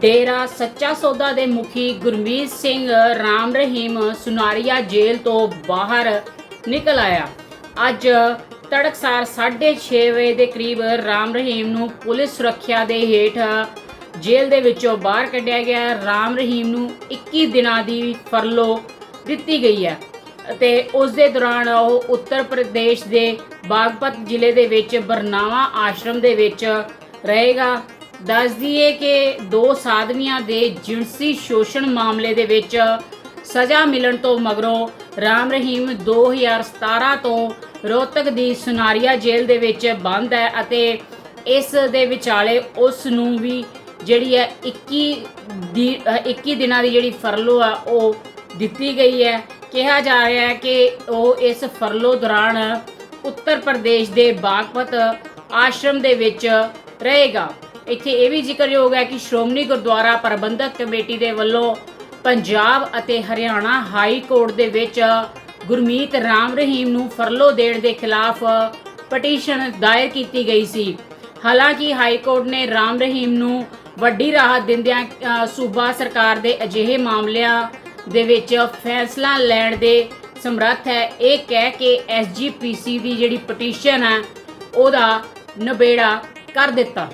ਡੇਰਾ ਸੱਚਾ ਸੌਦਾ ਦੇ ਮੁਖੀ ਗੁਰਮੀਤ ਸਿੰਘ ਰਾਮ ਰਹੀਮ ਸੁਨਾਰੀਆ ਜੇਲ੍ਹ ਤੋਂ ਬਾਹਰ ਨਿਕਲ ਆਇਆ। ਅੱਜ ਤੜਕਸਾਰ 6:30 ਵਜੇ ਦੇ ਕਰੀਬ ਰਾਮ ਰਹੀਮ ਨੂੰ ਪੁਲਿਸ ਸੁਰੱਖਿਆ ਦੇ ਹੇਠ ਜੇਲ੍ਹ ਦੇ ਵਿੱਚੋਂ ਬਾਹਰ ਕੱਢਿਆ ਗਿਆ। ਰਾਮ ਰਹੀਮ ਨੂੰ 21 ਦਿਨਾਂ ਦੀ ਫਰਲੋ ਦਿੱਤੀ ਗਈ ਹੈ ਅਤੇ ਉਸ ਦੇ ਦੌਰਾਨ ਉਹ ਉੱਤਰ ਪ੍ਰਦੇਸ਼ ਦੇ ਬਾਗਪਤ ਜ਼ਿਲ੍ਹੇ ਦੇ ਵਿੱਚ ਬਰਨਾਵਾ ਆਸ਼ਰਮ ਦੇ ਵਿੱਚ ਰਹੇਗਾ। ਦੱਸ ਦਈਏ ਕਿ ਦੋ ਸਾਧਵੀਆਂ ਦੇ ਜਿਣਸੀ ਸ਼ੋਸ਼ਣ ਮਾਮਲੇ ਦੇ ਵਿੱਚ ਸਜ਼ਾ ਮਿਲਣ ਤੋਂ ਮਗਰੋਂ ਰਾਮ ਰਹੀਮ 2017 ਤੋਂ ਰੋਹਤਕ ਦੀ ਸੁਨਾਰੀਆ ਜੇਲ੍ਹ ਦੇ ਵਿੱਚ ਬੰਦ ਹੈ ਅਤੇ ਇਸ ਦੇ ਵਿਚਾਲੇ ਉਸ ਨੂੰ ਵੀ ਜਿਹੜੀ ਹੈ 21 ਦੀ ਅ, 21 ਦਿਨਾਂ ਦੀ ਜਿਹੜੀ ਫਰਲੋ ਆ ਉਹ ਦਿੱਤੀ ਗਈ ਹੈ। ਕਿਹਾ ਜਾ ਰਿਹਾ ਹੈ ਕਿ ਉਹ ਇਸ ਫਰਲੋ ਦੌਰਾਨ ਉੱਤਰ ਪ੍ਰਦੇਸ਼ ਦੇ ਬਾਗਪਤ ਆਸ਼ਰਮ ਦੇ ਵਿੱਚ ਰਹੇਗਾ। ਇੱਥੇ ਇਹ ਵੀ ਜ਼ਿਕਰਯੋਗ ਹੈ ਕਿ ਸ਼੍ਰੋਮਣੀ ਗੁਰਦੁਆਰਾ ਪ੍ਰਬੰਧਕ ਕਮੇਟੀ ਦੇ ਵੱਲੋਂ ਪੰਜਾਬ ਅਤੇ ਹਰਿਆਣਾ ਹਾਈ ਕੋਰਟ ਦੇ ਵਿੱਚ ਗੁਰਮੀਤ ਰਾਮ ਰਹੀਮ ਨੂੰ ਫਰਲੋ ਦੇਣ ਦੇ ਖਿਲਾਫ ਪਟੀਸ਼ਨ ਦਾਇਰ ਕੀਤੀ ਗਈ ਸੀ। ਹਾਲਾਂਕਿ ਹਾਈ ਕੋਰਟ ਨੇ ਰਾਮ ਰਹੀਮ ਨੂੰ ਵੱਡੀ ਰਾਹਤ ਦਿੰਦਿਆਂ ਸੂਬਾ ਸਰਕਾਰ ਦੇ ਅਜਿਹੇ ਮਾਮਲਿਆਂ ਦੇ ਵਿੱਚ ਫੈਸਲਾ ਲੈਣ ਦੇ ਸਮਰੱਥ ਹੈ। ਇਹ ਕਹਿ ਕੇ ਐਸਜੀਪੀਸੀ ਦੀ ਜਿਹੜੀ ਪਟੀਸ਼ਨ ਹੈ, ਉਹਦਾ ਨਿਬੇੜਾ ਕਰ ਦਿੱਤਾ।